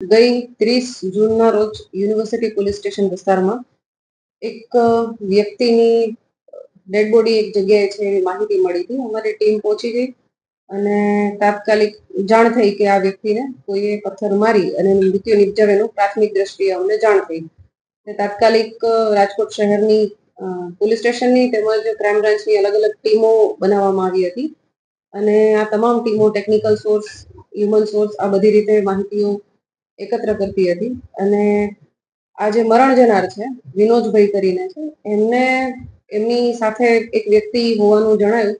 ગઈ ત્રીસ જૂનના રોજ યુનિવર્સિટી પોલીસ સ્ટેશન વિસ્તારમાં એક વ્યક્તિની ડેડ બોડી એક જગ્યાએ છે એવી માહિતી મળી હતી. અમારી ટીમ પહોંચી ગઈ અને તાત્કાલિક જાણ થઈ કે આ વ્યક્તિને કોઈએ પથ્થર મારી અને મૃત્યુ નિપજાવેનું પ્રાથમિક દ્રષ્ટિએ અમને જાણ થઈ. તાત્કાલિક રાજકોટ શહેરની પોલીસ સ્ટેશનની તેમજ ક્રાઇમ બ્રાન્ચની અલગ અલગ ટીમો બનાવવામાં આવી હતી. અને આ તમામ ટીમો, ટેકનિકલ સોર્સ, હ્યુમન સોર્સ, આ બધી રીતે માહિતીઓ એકત્ર કરતી હતી. અને આ જે મરણ જનાર છે, વિનોદભાઈ કરીને છે, એમને, એમની સાથે એક વ્યક્તિ હોવાનું જણાયું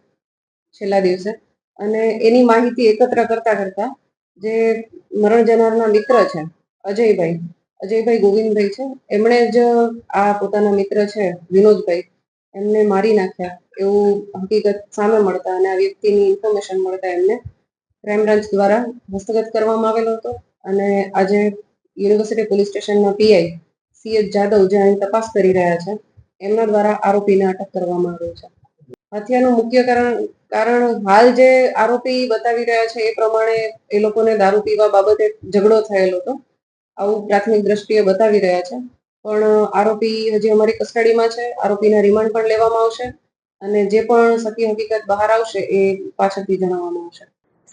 છેલ્લા દિવસે. અને એની માહિતી એકત્ર કરતા કરતા જે મરણ જનારના મિત્ર છે, અજયભાઈ અજયભાઈ ગોવિંદભાઈ છે, એમણે જ આ પોતાના મિત્ર છે, વિનોદભાઈ, એમને મારી નાખ્યા. એવું હકીકત સામે મળતા અને આ વ્યક્તિની ઇન્ફોર્મેશન મળતા એમને ક્રાઇમ બ્રાન્ચ દ્વારા હસ્તગત કરવામાં આવેલો હતો. અને આજે યુનિવર્સિટી પોલીસ સ્ટેશનના પીઆઈ સીએચ જાદવ જે અહીં તપાસ કરી રહ્યા છે, એમના દ્વારા આરોપીને અટક કરવામાં આવ્યો છે. હત્યાનું મુખ્ય કારણ કારણ હાલ જે આરોપી બતાવી રહ્યા છે, એ પ્રમાણે એ લોકોને દારૂ પીવા બાબતે ઝઘડો થયેલો હતો. આવું પ્રાથમિક દ્રષ્ટિએ બતાવી રહ્યા છે. પણ આરોપી હજી અમારી કસ્ટડીમાં છે, આરોપીના રિમાન્ડ પણ લેવામાં આવશે અને જે પણ સત્ય હકીકત બહાર આવશે એ પાછળથી જણાવવામાં આવશે.